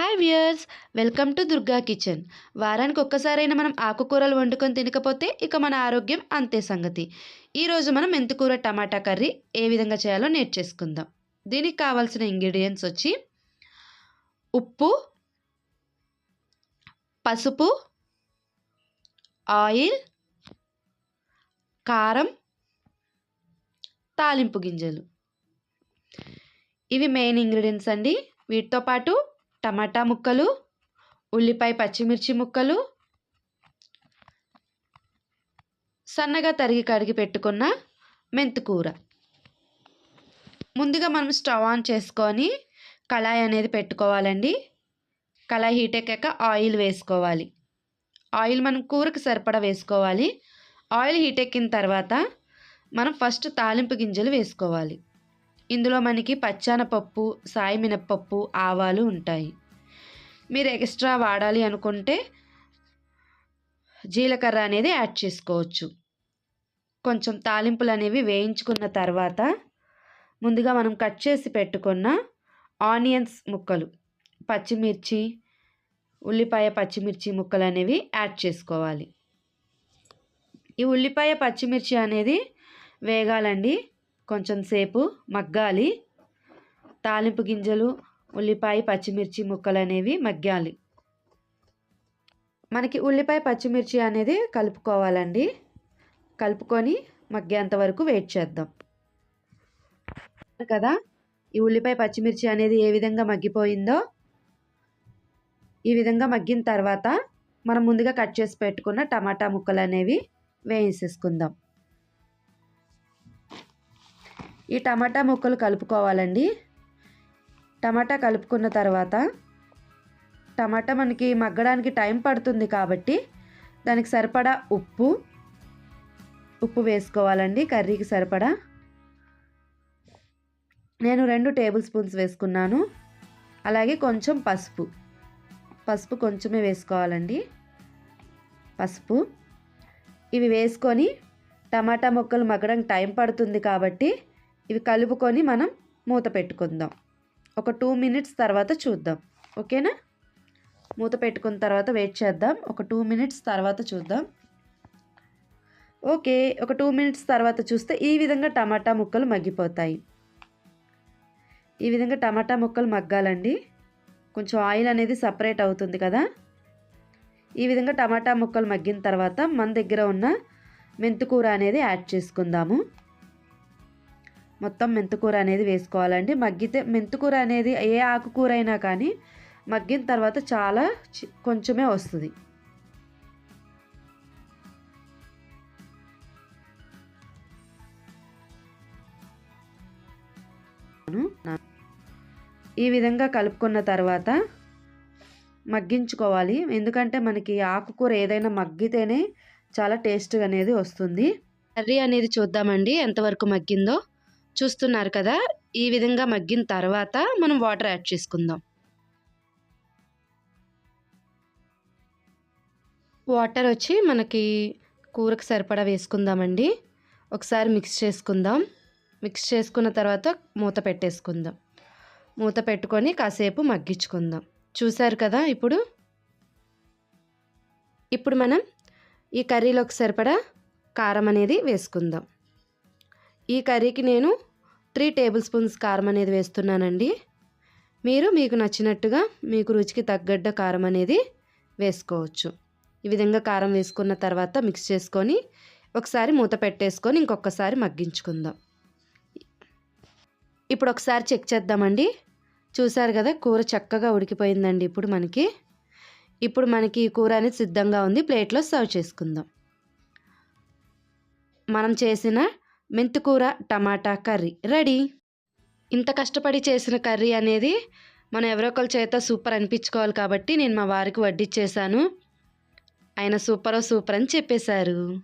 Hi viewers welcome to Durga kitchen. వారానికి ఒక్కసారైనా మనం ఆకుకూరలు వండుకొని తినకపోతే ఇక మన ఆరోగ్యం అంతే సంగతి. ఈరోజు మనం మెంతికూర టమాటా కర్రీ ఏ విధంగా చేయాలో నేర్చేసుకుందాం దీనికి కావాల్సిన ఇంగ్రీడియంట్స్ వచ్చి ఉప్పు పసుపు ఆయిల్ కారం తాలింపు గింజలు. ఇవి మెయిన్ ఇంగ్రీడియంట్స్ అండి. వీటితో పాటు టమాటా ముక్కలు ఉల్లిపాయ పచ్చిమిర్చి ముక్కలు సన్నగా తరిగి కడిగి పెట్టుకున్న మెంతికూర ముందుగా మనం స్టవ్ ఆన్ చేసుకొని కళాయి అనేది పెట్టుకోవాలండి. కళాయి హీట్ ఎక్కాక ఆయిల్ వేసుకోవాలి. ఆయిల్ మనం కూరకు సరిపడా వేసుకోవాలి. ఆయిల్ హీట్ ఎక్కిన తర్వాత మనం ఫస్ట్ తాలింపు గింజలు వేసుకోవాలి. ఇందులో మనకి పచ్చానపప్పు సాయి మినప్పప్పు ఆవాలు ఉంటాయి. మీరు ఎక్స్ట్రా వాడాలి అనుకుంటే జీలకర్ర అనేది యాడ్ చేసుకోవచ్చు. కొంచెం తాలింపులు అనేవి వేయించుకున్న తర్వాత ముందుగా మనం కట్ చేసి పెట్టుకున్న ఆనియన్స్ ముక్కలు పచ్చిమిర్చి ఉల్లిపాయ పచ్చిమిర్చి ముక్కలు అనేవి యాడ్ చేసుకోవాలి. ఈ ఉల్లిపాయ పచ్చిమిర్చి అనేది వేగాలండి. కొంచెం సేపు మగ్గాలి. తాలింపు గింజలు ఉల్లిపాయ పచ్చిమిర్చి ముక్కలు అనేవి మగ్గాలి. మనకి ఉల్లిపాయ పచ్చిమిర్చి అనేది కలుపుకోవాలండి. కలుపుకొని మగ్గేంత వరకు వెయిట్ చేద్దాం. కదా ఈ ఉల్లిపాయ పచ్చిమిర్చి అనేది ఏ విధంగా మగ్గిపోయిందో ఈ విధంగా మగ్గిన తర్వాత మనం ముందుగా కట్ చేసి పెట్టుకున్న టమాటా ముక్కలు అనేవి వేయించేసుకుందాం. ఈ టమాటా ముక్కలు కలుపుకోవాలండి. టమాటా కలుపుకున్న తర్వాత టమాటా మనకి మగ్గడానికి టైం పడుతుంది కాబట్టి దానికి సరిపడా ఉప్పు ఉప్పు వేసుకోవాలండి కర్రీకి సరిపడా. నేను రెండు టేబుల్ స్పూన్స్ వేసుకున్నాను. అలాగే కొంచెం పసుపు పసుపు కొంచెమే వేసుకోవాలండి. పసుపు. ఇవి వేసుకొని టమాటా ముక్కలు మగ్గడానికి టైం పడుతుంది కాబట్టి ఇవి కలుపుకొని మనం మూత పెట్టుకుందాం. ఒక టూ మినిట్స్ తర్వాత చూద్దాం. ఓకేనా? మూత పెట్టుకున్న తర్వాత వెయిట్ చేద్దాం. ఒక టూ మినిట్స్ తర్వాత చూద్దాం. ఓకే ఒక టూ మినిట్స్ తర్వాత చూస్తే ఈ విధంగా టమాటా ముక్కలు మగ్గిపోతాయి. ఈ విధంగా టమాటా ముక్కలు మగ్గాలండి. కొంచెం ఆయిల్ అనేది సపరేట్ అవుతుంది కదా. ఈ విధంగా టమాటా ముక్కలు మగ్గిన తర్వాత మన దగ్గర ఉన్న మెంతుకూర అనేది యాడ్ చేసుకుందాము. మొత్తం మెంతుకూర అనేది వేసుకోవాలండి. మగ్గితే మెంతుకూర అనేది ఏ ఆకుకూర అయినా కానీ మగ్గిన తర్వాత చాలా కొంచెమే వస్తుంది. ఈ విధంగా కలుపుకున్న తర్వాత మగ్గించుకోవాలి. ఎందుకంటే మనకి ఆకుకూర ఏదైనా మగ్గితేనే చాలా టేస్ట్ అనేది వస్తుంది. కర్రీ అనేది చూద్దామండి. ఎంతవరకు మగ్గిందో. చూస్తున్నారు కదా ఈ విధంగా మగ్గిన తర్వాత మనం వాటర్ యాడ్ చేసుకుందాం. వాటర్ వచ్చి మనకి కూరకు సరిపడా వేసుకుందామండి. ఒకసారి మిక్స్ చేసుకుందాం. మిక్స్ చేసుకున్న తర్వాత మూత పెట్టేసుకుందాం. మూత పెట్టుకొని కాసేపు మగ్గించుకుందాం. చూసారు కదా ఇప్పుడు? ఇప్పుడు మనం ఈ కర్రీలోకి సరిపడా కారం అనేది వేసుకుందాం. ఈ కర్రీకి నేను త్రీ టేబుల్ స్పూన్స్ కారం అనేది వేస్తున్నానండి. మీరు మీకు నచ్చినట్టుగా మీకు రుచికి తగ్గడ్డ కారం అనేది వేసుకోవచ్చు. ఈ విధంగా కారం వేసుకున్న తర్వాత మిక్స్ చేసుకొని ఒకసారి మూత పెట్టేసుకొని ఇంకొకసారి మగ్గించుకుందాం. ఇప్పుడు ఒకసారి చెక్ చేద్దామండి. చూసారు కదా కూర చక్కగా ఉడికిపోయిందండి ఇప్పుడు మనకి. ఇప్పుడు మనకి కూర అనేది సిద్ధంగా ఉంది. ప్లేట్లో సర్వ్ చేసుకుందాం. మనం చేసిన మెంతికూర టమాటా కర్రీ. రెడీ? ఇంత కష్టపడి చేసిన కర్రీ అనేది మనం ఎవరొకరి చేత సూపర్ అనిపించుకోవాలి కాబట్టి నేను మా వారికి వడ్డిచ్చేసాను ఆయన సూపరో సూపర్ అని చెప్పేశారు.